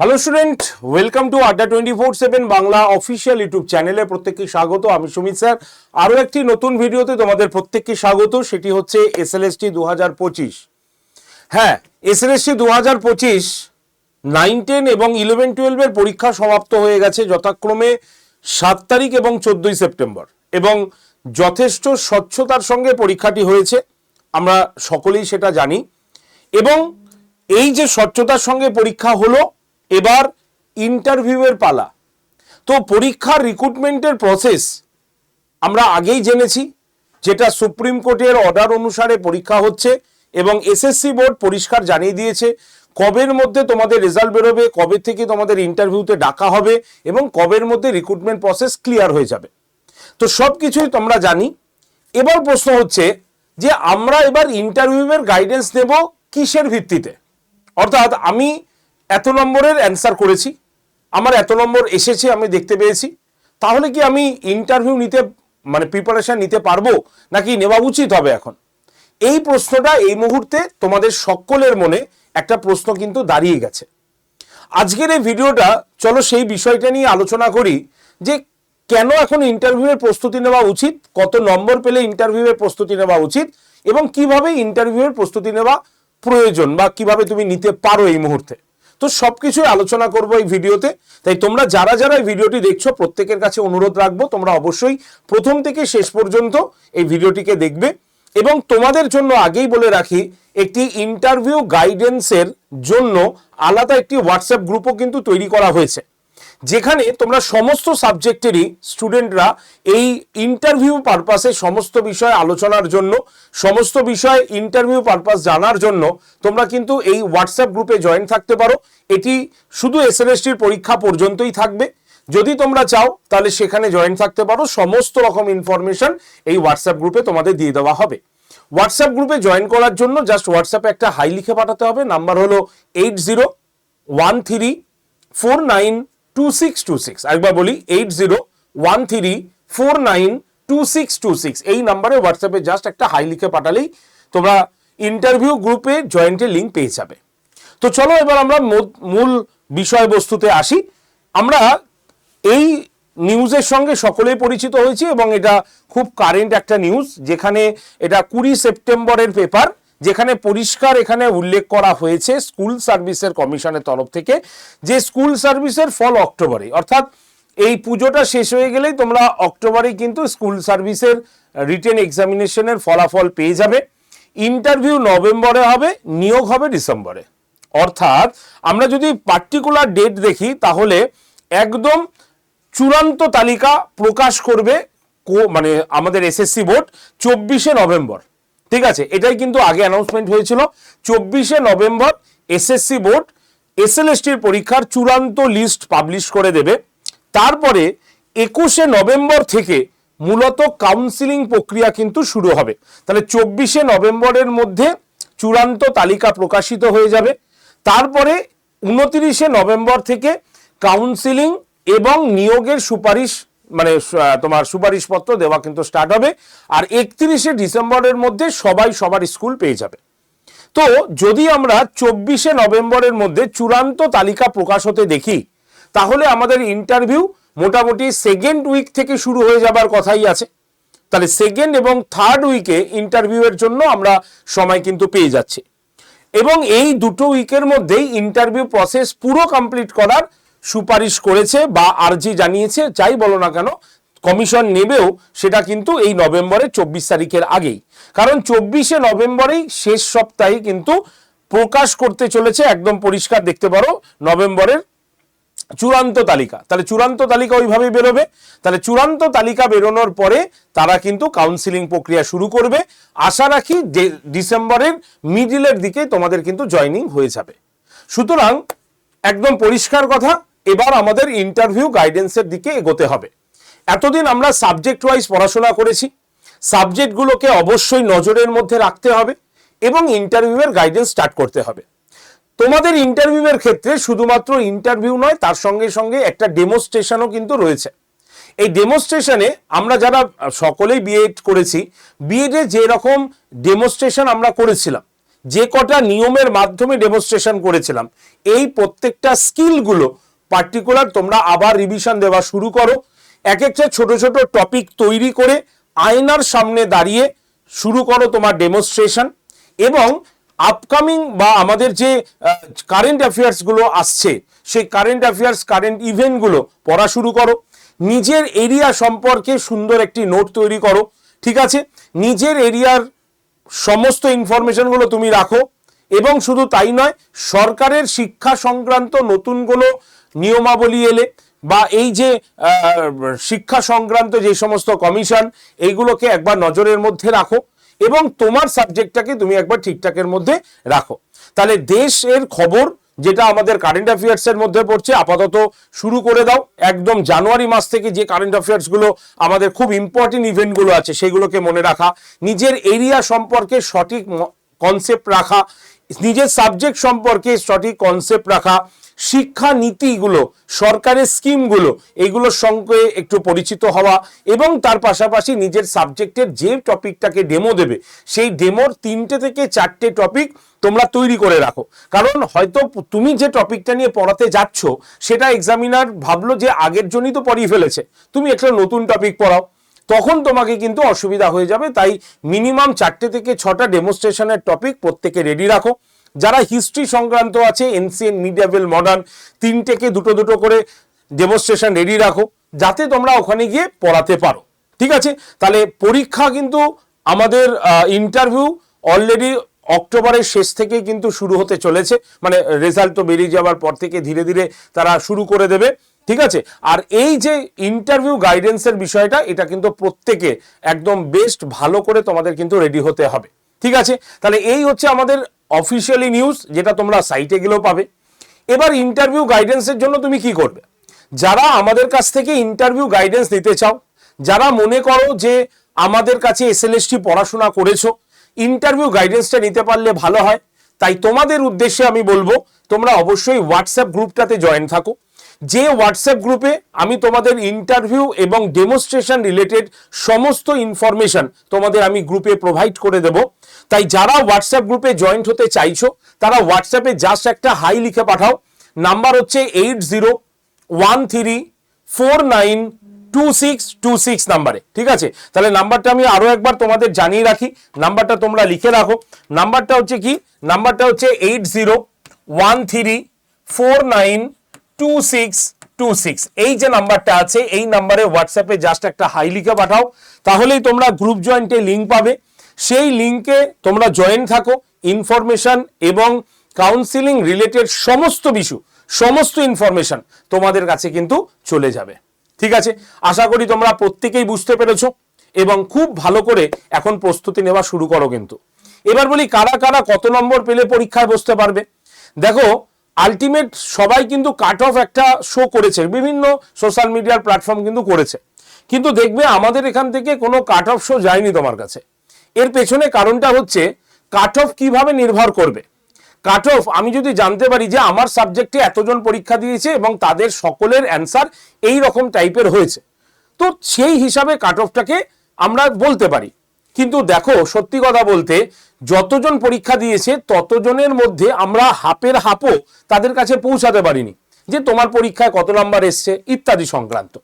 Hello student welcome to Adda twenty four seven Bangla official YouTube চ্যানেলে প্রত্যেককে স্বাগত। আমি সুমিত স্যার। আরও একটি নতুন ভিডিওতে তোমাদের প্রত্যেককে স্বাগত। সেটি হচ্ছে এস এল এস টি দু হাজার পঁচিশ। হ্যাঁ এস এল এস টি দু হাজার পঁচিশ নাইন, টেন এবং ইলেভেন টুয়েলভের পরীক্ষা সমাপ্ত হয়ে গেছে যথাক্রমে সাত তারিখ এবং চোদ্দই সেপ্টেম্বর। এবং যথেষ্ট স্বচ্ছতার সঙ্গে পরীক্ষাটি হয়েছে। আমরা সকলেই সেটা জানি। এবং এই যে স্বচ্ছতার সঙ্গে পরীক্ষা হলো এবার ইন্টারভিউয়ের পালা। তো পরীক্ষার রিক্রুটমেন্টের প্রসেস আমরা আগেই জেনেছি, যেটা সুপ্রিম কোর্টের অর্ডার অনুসারে পরীক্ষা হচ্ছে এবং এসএসসি বোর্ড পরিষ্কার জানিয়ে দিয়েছে কবের মধ্যে তোমাদের রেজাল্ট বেরোবে, কবে থেকে তোমাদের ইন্টারভিউতে ডাকা হবে এবং কবের মধ্যে রিক্রুটমেন্ট প্রসেস ক্লিয়ার হয়ে যাবে। তো সব কিছুই তোমরা জানি। এবার প্রশ্ন হচ্ছে যে আমরা এবার ইন্টারভিউয়ের গাইডেন্স নেব কিসের ভিত্তিতে? অর্থাৎ আমি এত নম্বরের অ্যান্সার করেছি। আমার এত নম্বর এসেছে, আমি দেখতে পেয়েছি। তাহলে কি আমি ইন্টারভিউ নিতে মানে প্রিপারেশন নিতে পারব, নাকি নেওয়া উচিত হবে এখন? এই প্রশ্নটা এই মুহূর্তে তোমাদের সকলের মনে একটা প্রশ্ন কিন্তু দাঁড়িয়ে গেছে। আজকের এই ভিডিওটা, চলো সেই বিষয়টা নিয়ে আলোচনা করি যে কেন এখন ইন্টারভিউয়ের প্রস্তুতি নেওয়া উচিত, কত নম্বর পেলে ইন্টারভিউয়ের প্রস্তুতি নেওয়া উচিত, এবং কীভাবে ইন্টারভিউয়ের প্রস্তুতি নেওয়া প্রয়োজন বা কীভাবে তুমি নিতে পারো এই মুহূর্তে। তো সব কিছুই আলোচনা করব এই ভিডিওতে। তাই তোমরা যারা যারা এই ভিডিওটি দেখছ, প্রত্যেকের কাছে অনুরোধ রাখব, তোমরা অবশ্যই প্রথম থেকে শেষ পর্যন্ত এই ভিডিওটিকে দেখবে। এবং তোমাদের জন্য আগেই বলে রাখি, একটি ইন্টারভিউ গাইডেন্সের জন্য আলাদা একটি হোয়াটসঅ্যাপ গ্রুপও কিন্তু তৈরি করা হয়েছে। যেখানে তোমরা সমস্ত সাবজেক্টেরই স্টুডেন্টরা এই ইন্টারভিউ পারপাসে সমস্ত বিষয় আলোচনার জন্য, সমস্ত বিষয় ইন্টারভিউ পারপাস জানার জন্য তোমরা কিন্তু এই হোয়াটসঅ্যাপ গ্রুপে জয়েন থাকতে পারো। এটি শুধু এসএলএসটির পরীক্ষা পর্যন্তই থাকবে। যদি তোমরা চাও, তাহলে সেখানে জয়েন থাকতে পারো। সমস্ত রকম ইনফরমেশন এই হোয়াটসঅ্যাপ গ্রুপে তোমাদের দিয়ে দেওয়া হবে। হোয়াটসঅ্যাপ গ্রুপে জয়েন করার জন্য জাস্ট হোয়াটসঅ্যাপে একটা হাই লিখে পাঠাতে হবে। নাম্বার হলো eight zero one three four nine two six two six একবার বলি eight zero one three four nine two six two six এই নাম্বারে হোয়াটসঅ্যাপে জাস্ট একটা হাই লিখে পাঠালেই তোমরা ইন্টারভিউ গ্রুপে জয়েন্টের লিঙ্ক পেয়ে যাবে। তো চলো এবার আমরা মূল- বিষয়বস্তুতে আসি। আমরা এই নিউজের সঙ্গে সকলেই পরিচিত হয়েছি এবং এটা খুব কারেন্ট একটা নিউজ যেখানে এটা কুড়ি সেপ্টেম্বরের পেপার যেখানে পরিষ্কার এখানে উল্লেখ করা হয়েছে স্কুল সার্ভিসের কমিশনের তরফ থেকে যে স্কুল সার্ভিসের ফল অক্টোবরে, অর্থাৎ এই পুজোটা শেষ হয়ে গেলেই তোমরা অক্টোবরে কিন্তু স্কুল সার্ভিসের রিটেন এক্সামিনেশনের ফলাফল পেয়ে যাবে। ইন্টারভিউ নভেম্বরে হবে, নিয়োগ হবে ডিসেম্বরে। অর্থাৎ আমরা যদি পার্টিকুলার ডেট দেখি, তাহলে একদম চূড়ান্ত তালিকা প্রকাশ করবে মানে আমাদের এসএসসি বোর্ড চব্বিশে নভেম্বর। ঠিক আছে, এটাই কিন্তু আগে অ্যানাউন্সমেন্ট হয়েছিল। চব্বিশে নভেম্বর এসএসসি বোর্ড এসএলএসটির পরীক্ষার চূড়ান্ত লিস্ট পাবলিশ করে দেবে। তারপরে একুশে নভেম্বর থেকে মূলত কাউন্সিলিং প্রক্রিয়া কিন্তু শুরু হবে। তাহলে চব্বিশে নভেম্বরের মধ্যে চূড়ান্ত তালিকা প্রকাশিত হয়ে যাবে। তারপরে উনতিরিশে নভেম্বর থেকে কাউন্সিলিং এবং নিয়োগের সুপারিশ মানে তোমার সুপারিশপত্র দেওয়া কিন্তু স্টার্ট হবে। আর একত্রিশে ডিসেম্বরের মধ্যে সবাই সবার স্কুল পেয়ে যাবে। তো যদি আমরা চব্বিশে নভেম্বরের মধ্যে চূড়ান্ত তালিকা প্রকাশ হতে দেখি, তাহলে আমাদের ইন্টারভিউ মোটামুটি সেকেন্ড উইক থেকে শুরু হয়ে যাবার কথাই আছে। তাহলে সেকেন্ড এবং থার্ড উইকে ইন্টারভিউয়ের জন্য আমরা সময় কিন্তু পেয়ে যাচ্ছি। এবং এই দুটো উইকের মধ্যেই ইন্টারভিউ প্রসেস পুরো কমপ্লিট করার সুপারিশ করেছে বা আর্জি জানিয়েছে, যাই বলো না কেন, কমিশন নেবেও সেটা কিন্তু এই নভেম্বরের চব্বিশ তারিখের আগেই। কারণ চব্বিশে নভেম্বরেই শেষ সপ্তাহে কিন্তু প্রকাশ করতে চলেছে, একদম পরিষ্কার দেখতে পারো, নভেম্বরের চূড়ান্ত তালিকা। তাহলে চূড়ান্ত তালিকা ওইভাবেই বেরোবে। তাহলে চূড়ান্ত তালিকা বেরোনোর পরে তারা কিন্তু কাউন্সিলিং প্রক্রিয়া শুরু করবে। আশা রাখি ডিসেম্বরের মিডিলের দিকে তোমাদের কিন্তু জয়নিং হয়ে যাবে। সুতরাং একদম পরিষ্কার কথা এবার আমাদের ইন্টারভিউ গাইডেন্সের দিকে এগোতে হবে। এতদিন আমরা সাবজেক্ট ওয়াইজ পড়াশোনা করেছি। সাবজেক্টগুলোকে অবশ্যই নজরের মধ্যে রাখতে হবে এবং ইন্টারভিউয়ের গাইডেন্স স্টার্ট করতে হবে। তোমাদের ইন্টারভিউয়ের ক্ষেত্রে শুধুমাত্র ইন্টারভিউ নয়, তার সঙ্গে সঙ্গে একটা ডেমোস্ট্রেশনও কিন্তু রয়েছে। এই ডেমোস্ট্রেশনে আমরা যারা সকলেই বিএড করেছি বিএডে যে রকম ডেমোস্ট্রেশন আমরা করেছিলাম, যে কটা নিয়মের মাধ্যমে ডেমোস্ট্রেশন করেছিলাম, এই প্রত্যেকটা স্কিলগুলো পার্টিকুলার তোমরা আবার রিভিশন দেওয়া শুরু করো। এক একটা ছোট ছোট টপিক তৈরি করে আয়নার সামনে দাঁড়িয়ে শুরু করো তোমার ডেমনস্ট্রেশন এবং আপকামিং বা আমাদের যে কারেন্ট অ্যাফেয়ার্সগুলো আসছে, সেই কারেন্ট অ্যাফেয়ার্স কারেন্ট ইভেন্টগুলো পড়া শুরু করো। নিজের এরিয়া সম্পর্কে সুন্দর একটি নোট তৈরি করো, ঠিক আছে? নিজের এরিয়ার সমস্ত ইনফরমেশনগুলো তুমি রাখো। এবং শুধু তাই নয়, সরকারের শিক্ষা সংক্রান্ত নতুন কোনো নিয়মাবলী এলে বা এই যে শিক্ষা সংক্রান্ত যে সমস্ত কমিশন, এইগুলোকে একবার নজরের মধ্যে রাখো এবং তোমার সাবজেক্টটাকে তুমি একবার ঠিকঠাকের মধ্যে রাখো। তাহলে দেশের খবর যেটা আমাদের কারেন্ট অ্যাফেয়ার্স এর মধ্যে পড়ছে, আপাতত শুরু করে দাও। একদম জানুয়ারি মাস থেকে যে কারেন্ট অ্যাফেয়ার্সগুলো আমাদের খুব ইম্পর্টেন্ট ইভেন্টগুলো আছে, সেগুলোকে মনে রাখা। নিজের এরিয়া সম্পর্কে সঠিক কনসেপ্ট রাখা। নিজের সাবজেক্ট সম্পর্কে সঠিক কনসেপ্ট রাখা। শিক্ষা নীতিগুলো, সরকারের স্কিমগুলো এইগুলোর সঙ্গে একটু পরিচিত হওয়া এবং তার পাশাপাশি নিজের সাবজেক্টের যে টপিকটাকে ডেমো দেবে, সেই ডেমোর তিনটে থেকে চারটে টপিক তোমরা তৈরি করে রাখো। কারণ হয়তো তুমি যে টপিকটা নিয়ে পড়াতে যাচ্ছ, সেটা এক্সামিনার ভাবলো যে আগের জন্যই তো পড়িয়ে ফেলেছে। তুমি একটা নতুন টপিক পড়াও, তখন তোমাকে কিন্তু অসুবিধা হয়ে যাবে। তাই মিনিমাম চারটে থেকে ছটা ডেমোস্ট্রেশনের টপিক প্রত্যেকে রেডি রাখো। যারা হিস্ট্রি সংক্রান্ত আছে এনসিএন মিডিয়াবেল মডার্ন তিনটেকে দুটো দুটো করে ডেমোস্ট্রেশন রেডি রাখো, যাতে তোমরা ওখানে গিয়ে পড়াতে পারো। ঠিক আছে? তাহলে পরীক্ষা কিন্তু আমাদের ইন্টারভিউ অলরেডি অক্টোবরের শেষ থেকে কিন্তু শুরু হতে চলেছে। মানে রেজাল্ট তো বেরিয়ে যাওয়ার পর থেকে ধীরে ধীরে তারা শুরু করে দেবে। ঠিক আছে? আর এই যে ইন্টারভিউ গাইডেন্সের বিষয়টা, এটা কিন্তু প্রত্যেকে একদম বেস্ট ভালো করে তোমাদের কিন্তু রেডি হতে হবে। ঠিক আছে? তাহলে এই হচ্ছে আমাদের অফিসিয়ালি নিউজ যেটা তোমরা সাইটে গেলেও পাবে। এবার ইন্টারভিউ গাইডেন্সের জন্য তুমি কি করবে? যারা আমাদের কাছ থেকে ইন্টারভিউ গাইডেন্স নিতে চাও, যারা মনে করো যে আমাদের কাছে এসএলএসটি পড়াশোনা করেছ ইন্টারভিউ গাইডেন্সটা নিতে পারলে ভালো হয়। তাই তোমাদের উদ্দেশ্যে আমি বলব, তোমরা অবশ্যই হোয়াটসঅ্যাপ গ্রুপটাতে জয়েন থাকো। যে হোয়াটসঅ্যাপ গ্রুপে আমি তোমাদের ইন্টারভিউ এবং ডেমোস্ট্রেশন রিলেটেড সমস্ত ইনফরমেশন তোমাদের আমি গ্রুপে প্রোভাইড করে দেব। তাই যারা হোয়াটসঅ্যাপ গ্রুপে জয়েন্ট হতে চাইছো, তারা হোয়াটসঅ্যাপে জাস্ট একটা হাই লিখে পাঠাও। নাম্বার হচ্ছে eight zero one three four nine two six two six নাম্বারে ঠিক আছে? তাহলে নাম্বারটা আমি আরও একবার তোমাদের জানিয়ে রাখি। নাম্বারটা তোমরা লিখে রাখো। নাম্বারটা হচ্ছে কি? নাম্বারটা হচ্ছে eight zero one three four nine two six two six এই যে নাম্বারটা আছে, এই নাম্বারে হোয়াটসঅ্যাপে জাস্ট একটা হাই লিখে পাঠাও। তাহলেই তোমরা গ্রুপ জয়েন্টে লিঙ্ক পাবে। সেই লিঙ্কে তোমরা জয়েন থাকো। ইনফরমেশন এবং কাউন্সিলিং রিলেটেড সমস্ত বিষয় সমস্ত ইনফরমেশন তোমাদের কাছে কিন্তু চলে যাবে। ঠিক আছে? আশা করি তোমরা প্রত্যেকেই বুঝতে পেরেছ এবং খুব ভালো করে এখন প্রস্তুতি নেওয়া শুরু করো কিন্তু। এবার বলি, কারা কারা কত নম্বর পেলে পরীক্ষায় বসতে পারবে? দেখো আলটিমেট সবাই কিন্তু কাট অফ একটা শো করেছে, বিভিন্ন সোশ্যাল মিডিয়ার প্ল্যাটফর্ম কিন্তু করেছে। কিন্তু দেখবে আমাদের এখান থেকে কোনো কাট অফ শো যায়নি তোমার কাছে। এর পেছনে কারণটা হচ্ছে কাট অফ কীভাবে নির্ভর করবে? কাট অফ আমি যদি জানতে পারি যে আমার সাবজেক্টে এতজন পরীক্ষা দিয়েছে এবং তাদের সকলের অ্যান্সার এই রকম টাইপের হয়েছে। তো সেই হিসাবে কাট অফটাকে আমরা বলতে পারি। কিন্তু দেখো, সত্যি কথা বলতে যতজন পরীক্ষা দিয়েছে, ততজনের মধ্যে আমরা হাপের হাপও তাদের কাছে পৌঁছাতে পারিনি যে তোমার পরীক্ষায় কত নাম্বার এসছে, ইত্যাদি সংক্রান্ত।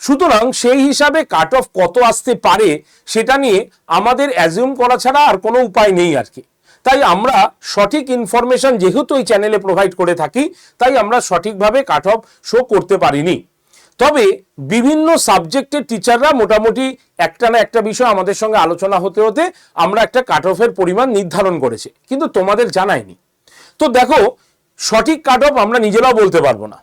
সুতরাং সেই হিসাবে কাট অফ কত আসতে পারে সেটা নিয়ে আমাদের অ্যাজিউম করা ছাড়া আর কোনো উপায় নেই আর কি। তাই আমরা সঠিক ইনফরমেশন যেহেতু এই চ্যানেলে প্রোভাইড করে থাকি, তাই আমরা সঠিকভাবে কাট অফ শো করতে পারিনি। তবে বিভিন্ন সাবজেক্টের টিচাররা মোটামুটি একটা না একটা বিষয় আমাদের সঙ্গে আলোচনা হতে হতে আমরা একটা কাট অফের পরিমাণ নির্ধারণ করেছি। কিন্তু তোমাদের জানায়নি তো দেখো, সঠিক কাট অফ আমরা নিজেরাও বলতে পারব না।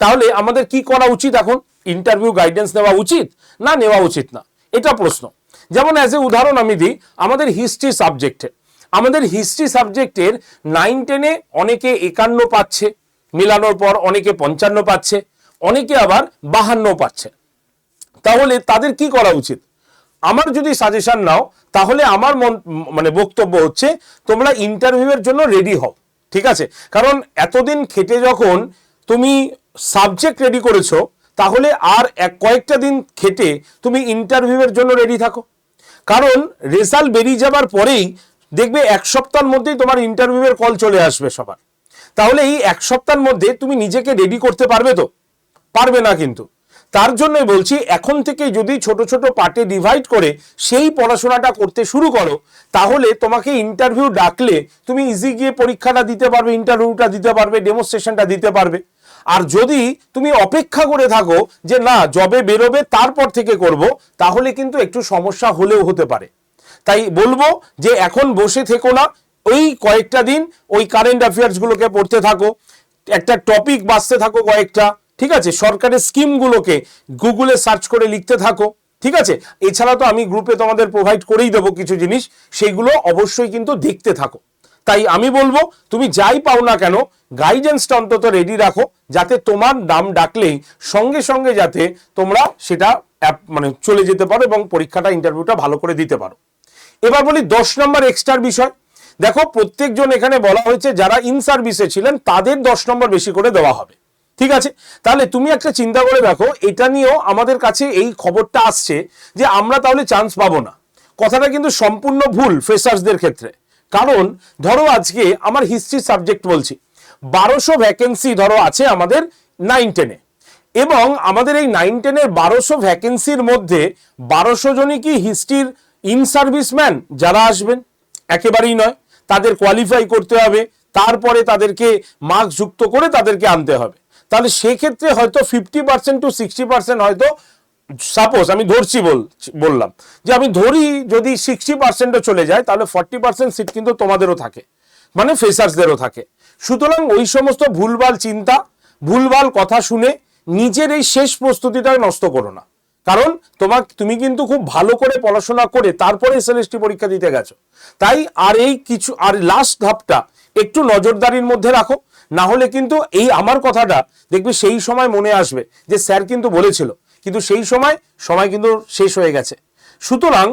তাহলে আমাদের কি করা উচিত এখন? ইন্টারভিউ গাইডেন্স নেওয়া উচিত না নেওয়া উচিত না? এটা প্রশ্ন। যেমন অ্যাজ এ উদাহরণ আমি দিই, আমাদের হিস্ট্রি সাবজেক্টে আমাদের হিস্ট্রি সাবজেক্টের নাইন টেনে অনেকে একান্ন পাচ্ছে, মিলানোর পর অনেকে পঞ্চান্ন পাচ্ছে। অনেকে আবার বাহান্ন পাচ্ছে। তাহলে তাদের কি করা উচিত? আমার যদি সাজেশন নাও, তাহলে আমার মন মানে বক্তব্য হচ্ছে, তোমরা ইন্টারভিউয়ের জন্য রেডি হও, ঠিক আছে? কারণ এতদিন খেটে যখন তুমি সাবজেক্ট রেডি করেছ, তাহলে আর এক কয়েকটা দিন খেটে তুমি ইন্টারভিউয়ের জন্য রেডি থাকো। কারণ রেজাল্ট বেরিয়ে যাবার পরেই দেখবে এক সপ্তাহের মধ্যেই তোমার ইন্টারভিউয়ের কল চলে আসবে সবার। তাহলে এই এক সপ্তাহের মধ্যে তুমি নিজেকে রেডি করতে পারবে তো? পারবে না কিন্তু। তার জন্যই বলছি, এখন থেকে যদি ছোট ছোট পার্টে ডিভাইড করে সেই পড়াশোনাটা করতে শুরু করো, তাহলে তোমাকে ইন্টারভিউ ডাকলে তুমি ইজি গিয়ে পরীক্ষাটা দিতে পারবে ইন্টারভিউটা দিতে পারবে ডেমোস্ট্রেশনটা দিতে পারবে। আর যদি তুমি অপেক্ষা করে থাকো যে না জবে বেরোবে, তারপর থেকে করব, তাহলে কিন্তু একটু সমস্যা হলেও হতে পারে। তাই বলব যে এখন বসে থেকো না ওই কয়েকটা দিন ওই কারেন্ট অ্যাফেয়ার্সগুলোকে পড়তে থাকো। একটা টপিক বাঁচতে থাকো কয়েকটা। ঠিক আছে? সরকারের স্কিমগুলোকে গুগলে সার্চ করে লিখতে থাকো, ঠিক আছে? এছাড়া তো আমি গ্রুপে তোমাদের প্রোভাইড করেই দেবো কিছু জিনিস সেইগুলো অবশ্যই কিন্তু দেখতে থাকো। তাই আমি বলব, তুমি যাই পাও না কেন গাইডেন্সটা অন্তত রেডি রাখো, যাতে তোমার নাম ডাকলেই সঙ্গে সঙ্গে যাতে তোমরা সেটা মানে চলে যেতে পারো এবং পরীক্ষাটা ইন্টারভিউটা ভালো করে দিতে পারো। এবার বলি দশ নম্বর এক্সট্রার বিষয়। দেখো, প্রত্যেকজন এখানে বলা হয়েছে, যারা ইন সার্ভিসে ছিলেন, তাদের দশ নম্বর বেশি করে দেওয়া হবে। ঠিক আছে? তাহলে তুমি একটা চিন্তা করে দেখো, এটা নিয়েও আমাদের কাছে এই খবরটা আসছে যে আমরা তাহলে চান্স পাবো না। কথাটা কিন্তু সম্পূর্ণ ভুল ফ্রেশার্সদের ক্ষেত্রে। কারণ ধরো আজকে আমার হিস্ট্রি সাবজেক্ট বলছি। বারোশো ভ্যাকেন্সি ধরো আছে আমাদের নাইন টেনে এবং আমাদের এই নাইন টেনের বারোশো ভ্যাকেন্সির মধ্যে বারোশো জনই কি হিস্ট্রির ইন সার্ভিসম্যান যারা আসবেন? একেবারেই নয়। তাদের কোয়ালিফাই করতে হবে। তারপরে তাদেরকে মার্কস যুক্ত করে তাদেরকে আনতে হবে। তাহলে সেক্ষেত্রে হয়তো fifty percent to sixty percent হয়তো সাপোজ আমি ধরছি বল, বললাম, যে আমি ধরি যদি সিক্সটি পার্সেন্টও চলে যায়, তাহলে ফর্টি পার্সেন্ট সিট কিন্তু তোমাদেরও থাকে মানে ফেসার্সদেরও থাকে। সুতরাং ওই সমস্ত ভুলভাল চিন্তা, ভুলভাল কথা শুনে নিজের এই শেষ প্রস্তুতিটা নষ্ট করো না। কারণ তোমার তুমি কিন্তু খুব ভালো করে পড়াশোনা করে তারপরে এসএলএসটি পরীক্ষা দিতে গেছো। তাই আর এই কিছু, আর লাস্ট ধাপটা একটু নজরদারির মধ্যে রাখো। না হলে কিন্তু এই আমার কথাটা দেখবে সেই সময় মনে আসবে যে স্যার কিন্তু বলেছিল। কিন্তু সেই সময় সময় কিন্তু শেষ হয়ে গেছে। সুতরাং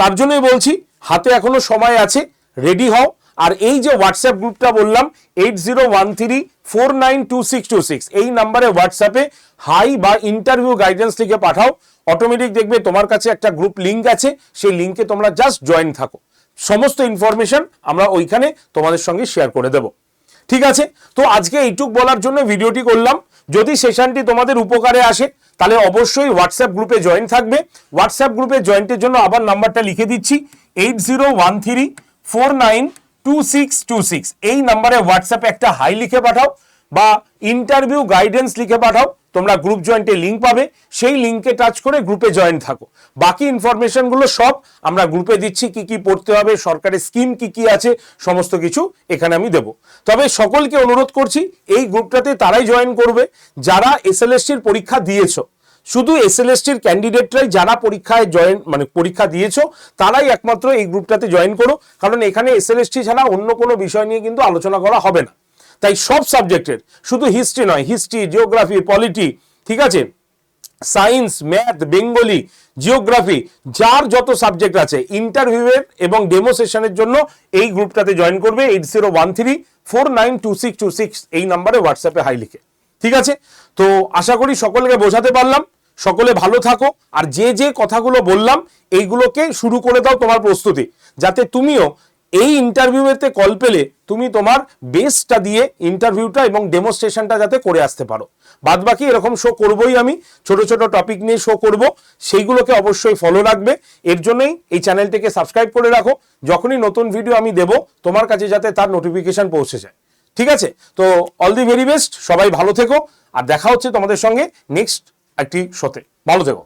তার জন্যই বলছি, হাতে এখনও সময় আছে রেডি হও। আর এই যে হোয়াটসঅ্যাপ গ্রুপটা বললাম eight zero one three four nine two six two six এই নাম্বারে হোয়াটসঅ্যাপে হাই বা ইন্টারভিউ গাইডেন্স লিখে পাঠাও। অটোমেটিক দেখবে তোমার কাছে একটা গ্রুপ লিঙ্ক আছে, সেই লিঙ্কে তোমরা জাস্ট জয়েন থাকো। সমস্ত ইনফরমেশন আমরা ওইখানে তোমাদের সঙ্গে শেয়ার করে দেব। ঠিক আছে? তো আজকে এইটুক বলার জন্য ভিডিওটি করলাম। যদি সেশনটি তোমাদের উপকারে আসে, তাহলে অবশ্যই হোয়াটসঅ্যাপ গ্রুপে জয়েন থাকবে। হোয়াটসঅ্যাপ গ্রুপে জয়েন্টের জন্য আবার নাম্বারটা লিখে দিচ্ছি। Eight zero one three four nine two six two six এই নাম্বারে হোয়াটসঅ্যাপে একটা হাই লিখে পাঠাও। বা ইন্টারভিউ গাইডেন্স লিখে পাঠাও, তোমরা গ্রুপ জয়েন্টে লিঙ্ক পাবে, সেই লিঙ্কে টাচ করে গ্রুপে জয়েন থাকো। বাকি ইনফরমেশনগুলো সব আমরা গ্রুপে দিচ্ছি, কি কি পড়তে হবে সরকারের স্কিম কি কি আছে, সমস্ত কিছু এখানে আমি দেব। তবে সকলকে অনুরোধ করছি, এই গ্রুপটাতে তারাই জয়েন করবে, যারা এসএলএসটির পরীক্ষা দিয়েছ। শুধু এস এল এসএলএসটির ক্যান্ডিডেটরাই যারা পরীক্ষায় জয়েন মানে পরীক্ষা দিয়েছ, তারাই একমাত্র এই গ্রুপটাতে জয়েন করো। কারণ এখানে এস এসএলএসটি ছাড়া অন্য কোনো বিষয় নিয়ে কিন্তু আলোচনা করা হবে না। তাই সব সাবজেক্টের, শুধু হিস্ট্রি নয় হিস্ট্রি জিওগ্রাফি পলিটি ঠিক আছে? সায়েন্স ম্যাথ বেঙ্গলি জিওগ্রাফি যার যত সাবজেক্ট আছে ইন্টারভিউয়ের এবং ডেমো সেশনের জন্য এই গ্রুপটাতে জয়েন করবে eight zero one three four nine two six two six এই নাম্বারে হোয়াটসঅ্যাপে হাই লিখে, ঠিক আছে? তো আশা করি সকলকে বোঝাতে পারলাম, সকলে ভালো থাকো, আর যে যে কথাগুলো বললাম, এইগুলোকে শুরু করে দাও তোমার প্রস্তুতি, যাতে তুমিও এই ইন্টারভিউতে কল পেলে তুমি তোমার বেস্টটা দিয়ে ইন্টারভিউটা এবং ডেমোস্ট্রেশনটা যাতে করে আসতে পারো। বাদ বাকি এরকম শো করবই আমি, ছোট ছোট টপিক নিয়ে শো করব, সেইগুলোকে অবশ্যই ফলো রাখবে। এর জন্যই এই চ্যানেলটিকে সাবস্ক্রাইব করে রাখো। যখনই নতুন ভিডিও আমি দেব, তোমার কাছে যাতে তার নোটিফিকেশন পৌঁছে যায়। ঠিক আছে? তো অল দি ভেরি বেস্ট সবাই ভালো থেকো, আর দেখা হচ্ছে তোমাদের সঙ্গে নেক্সট একটি শোতে ভালো থেকো।